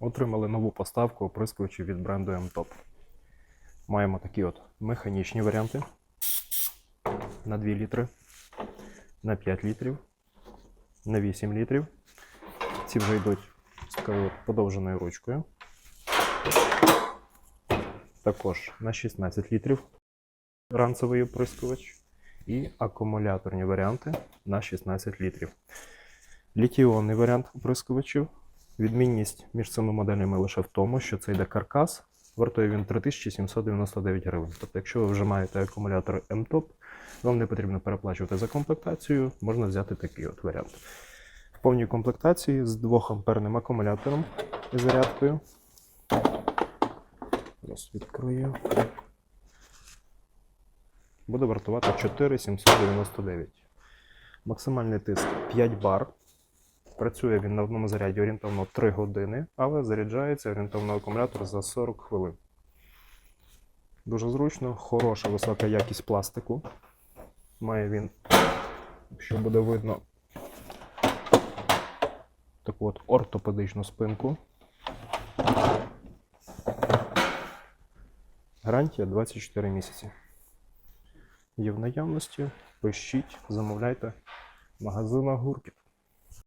Отримали нову поставку оприскувачів від бренду M-Top. Маємо такі от механічні варіанти на 2 літри, на 5 літрів, на 8 літрів. Ці вже йдуть з подовженою ручкою. Також на 16 літрів ранцевий оприскувач і акумуляторні варіанти на 16 літрів. Літіонний варіант оприскувачів. Відмінність між цими моделями лише в тому, що це йде каркас, вартує він 3799 гривень. Тобто, якщо ви вже маєте акумулятор M-Top, вам не потрібно переплачувати за комплектацію, можна взяти такий от варіант. В повній комплектації з 2 амперним акумулятором і зарядкою. Зараз відкрию. Буде вартувати 4799. Максимальний тиск 5 бар. Працює він на одному заряді орієнтовно 3 години, але заряджається орієнтовно акумулятор за 40 хвилин. Дуже зручно, хороша висока якість пластику. Має він, якщо буде видно, таку от ортопедичну спинку. Гарантія 24 місяці. Є в наявності, пишіть, замовляйте. Магазин Гуркіт.